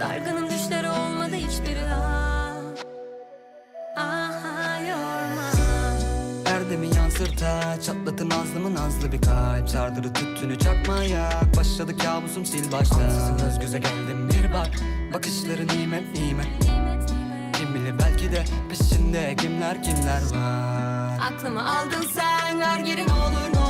Dargınım düşleri olmadı hiçbiri Aa, Aha yorma. Erdemi yansırta Çatlatın nazlımı nazlı bir kalp. Sardırı tüttünü çakmaya Başladı kabusum sil başta Ansızın göz göze geldim bir bak Bakışları nimet nimet Kim bilir belki de peşinde kimler kimler var. Aklımı aldın sen ver geri ne olur ne